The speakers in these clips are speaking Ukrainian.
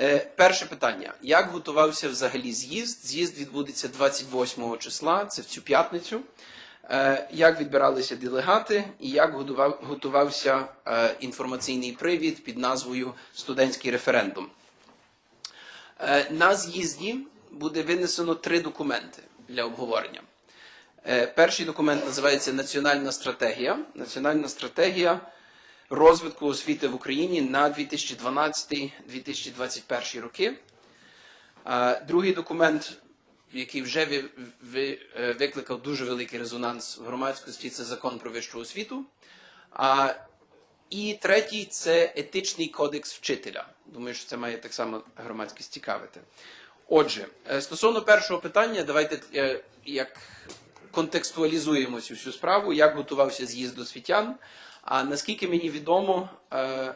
Е, перше питання: як готувався взагалі з'їзд? З'їзд відбудеться 28 числа, це в цю п'ятницю. Е, як відбиралися делегати і як готувався е, інформаційний привід під назвою Студентський референдум? На з'їзді буде винесено три документи для обговорення. Перший документ називається Національна стратегія. Національна стратегія розвитку освіти в Україні на 2012-2021 роки. Другий документ, який вже е, викликав дуже великий резонанс в громадськості, це закон про вищу освіту. І третій це етичний кодекс вчителя. Думаю, що це має так само громадськість цікавити. Отже, е, стосовно першого питання, давайте е, як контекстуалізуємо цю всю справу, як готувався з'їзд освітян. А наскільки мені відомо, е,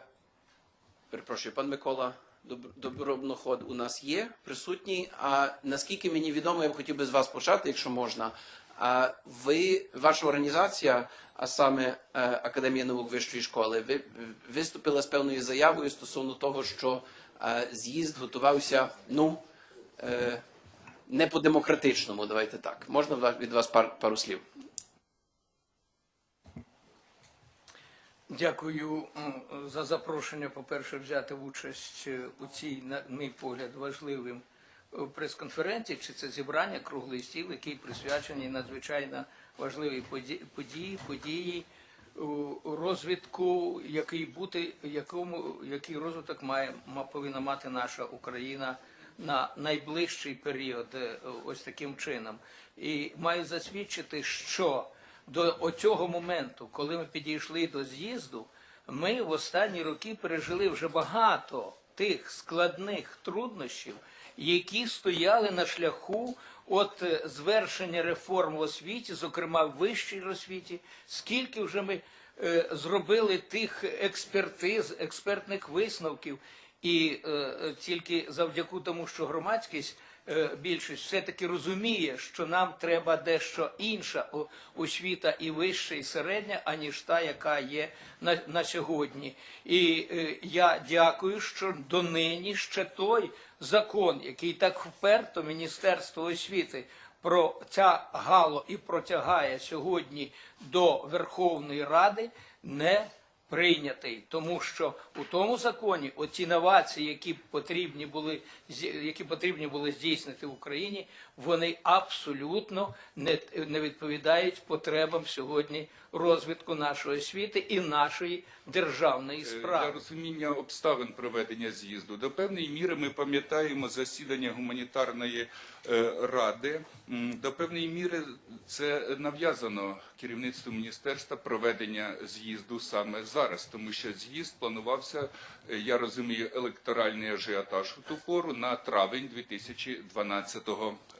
перепрошую, пан Микола Доб- Добробноход у нас є присутній. А наскільки мені відомо, я б хотів би з вас почати, якщо можна. А ви, ваша організація, а саме е, Академія наук вищої школи, ви виступила з певною заявою стосовно того, що е, з'їзд готувався, ну е, не по-демократичному, давайте так. Можна від вас пар, пару слів? Дякую за запрошення, по-перше, взяти участь е, у цій, на мій погляд, важливим е, прес-конференції, чи це зібрання круглий стіл, який присвячений надзвичайно важливій події, події розвитку, який бути, якому, який розвиток має ма- повинна мати наша Україна на найближчий період, е, ось таким чином. І маю засвідчити, що до оцього моменту, коли ми підійшли до з'їзду, ми в останні роки пережили вже багато тих складних труднощів, які стояли на шляху от е, звершення реформ в освіті, зокрема в вищій освіті, скільки вже ми е, зробили тих експертиз, експертних висновків, і е, е, тільки завдяки тому, що громадськість більшість все-таки розуміє, що нам треба дещо інша освіта і вища, і середня, аніж та, яка є на, на сьогодні. І е, я дякую, що донині ще той закон, який так вперто Міністерство освіти про ця гало і протягає сьогодні до Верховної Ради, не прийнятий, тому що у тому законі оці новації, які потрібні були які потрібні були здійснити в Україні, вони абсолютно не, не відповідають потребам сьогодні розвитку нашої освіти і нашої державної Для справи. розуміння обставин проведення з'їзду до певної міри ми пам'ятаємо засідання гуманітарної е, ради. До певної міри це нав'язано керівництву міністерства проведення з'їзду саме зараз, тому що з'їзд планувався, е, я розумію, електоральний ажіотаж у ту пору на травень 2012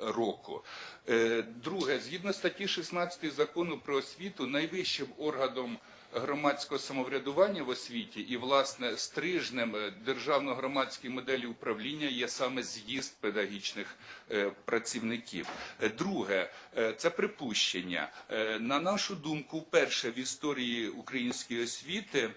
року. Е, Друге, згідно статті 16 закону про освіту, найвищим органом громадського самоврядування в освіті і власне стрижнем е, державно-громадської моделі управління є саме з'їзд педагогічних е, працівників. Е, Друге, це припущення. На нашу думку, вперше в історії української освіти.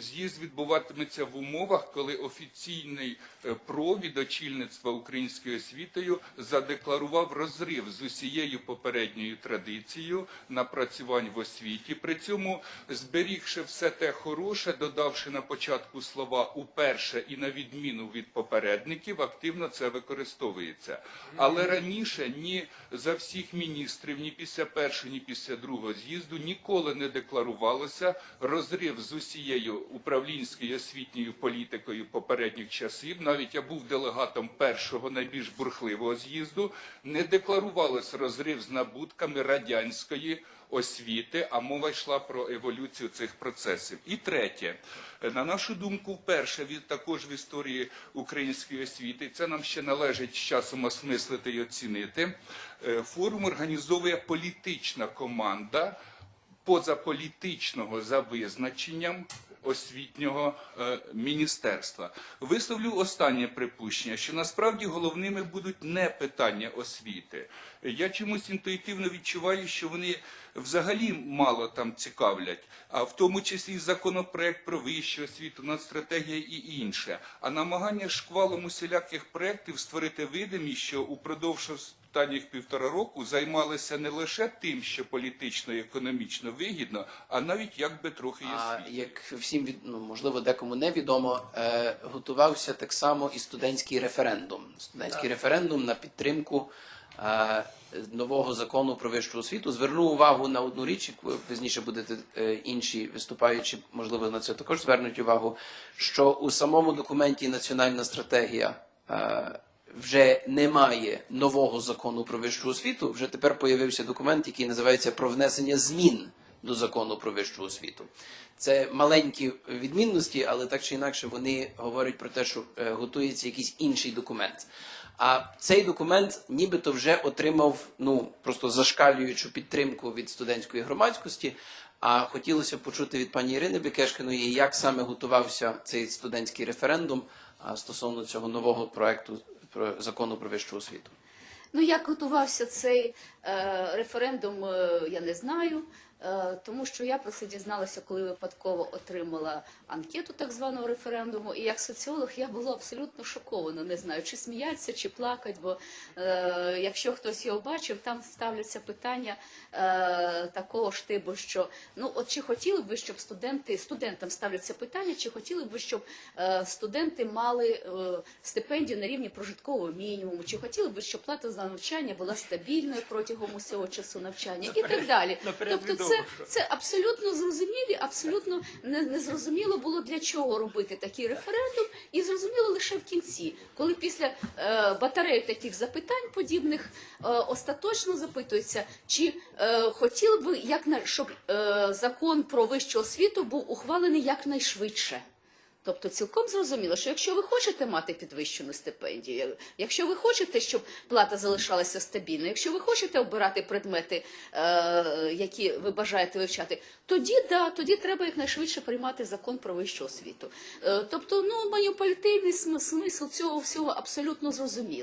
З'їзд відбуватиметься в умовах, коли офіційний е, провід очільництва українською освітою задекларував розрив з усією попередньою традицією напрацювань в освіті. При цьому зберігши все те хороше, додавши на початку слова уперше і на відміну від попередників, активно це використовується. Але раніше ні за всіх міністрів, ні після першого, ні після другого з'їзду ніколи не декларувалося розрив з усією управлінською освітньою політикою попередніх часів. Навіть я був делегатом першого найбільш бурхливого з'їзду. Не декларувалось розрив з набутками радянської освіти, а мова йшла про еволюцію цих процесів. І третє, на нашу думку, вперше від також в історії української освіти, це нам ще належить з часом осмислити і оцінити. е, Форум організовує політична команда позаполітичного за визначенням освітнього е, міністерства. Висловлю останнє припущення, що насправді головними будуть не питання освіти. Я чомусь інтуїтивно відчуваю, що вони взагалі мало там цікавлять, а в тому числі законопроект про вищу освіту, нацстратегія і інше. А намагання шквалом усіляких проєктів створити видимість, що упродовж останніх півтора року займалися не лише тим, що політично і економічно вигідно, а навіть як би трохи і А як всім від ну можливо декому невідомо, е, готувався так само і студентський референдум. Студентський референдум на підтримку е, нового закону про вищу освіту. Зверну увагу на одну річ, пізніше будете е, інші виступаючі, можливо, на це також звернуть увагу. Що у самому документі Національна стратегія. Вже немає нового закону про вищу освіту. Вже тепер появився документ, який називається про внесення змін до закону про вищу освіту. Це маленькі відмінності, але так чи інакше вони говорять про те, що е, готується якийсь інший документ. А цей документ нібито вже отримав ну просто зашкалюючу підтримку від студентської громадськості. А хотілося почути від пані Ірини Бекешкиної, як саме готувався цей студентський референдум стосовно цього нового проекту про закону про вищу освіту. Ну, як готувався цей е, референдум, е, я не знаю, тому що я про це дізналася, коли випадково отримала анкету так званого референдуму. І як соціолог я була абсолютно шокована. Не знаю, чи сміятися, чи плакати, бо е, якщо хтось його бачив, там ставляться питання е, такого штибу, що ну от чи хотіли б ви, щоб студенти студентам ставляться питання, чи хотіли б ви, щоб е, студенти мали е, стипендію на рівні прожиткового мінімуму, чи хотіли б ви, щоб плата за навчання була стабільною протягом усього часу навчання і так далі. наперед Тобто, це, це абсолютно зрозумілі, абсолютно не, не зрозуміло було для чого робити такий референдум, і зрозуміло лише в кінці, коли після е, батареї таких запитань подібних е, остаточно запитується, чи е, хотіли б ви як на щоб е, закон про вищу освіту був ухвалений якнайшвидше. Тобто цілком зрозуміло, що якщо ви хочете мати підвищену стипендію, якщо ви хочете, щоб плата залишалася стабільною, якщо ви хочете обирати предмети, е, які ви бажаєте вивчати, тоді да, тоді треба якнайшвидше приймати закон про вищу освіту. Е, тобто, ну маніпулятивний см- смисл цього всього абсолютно зрозумілий.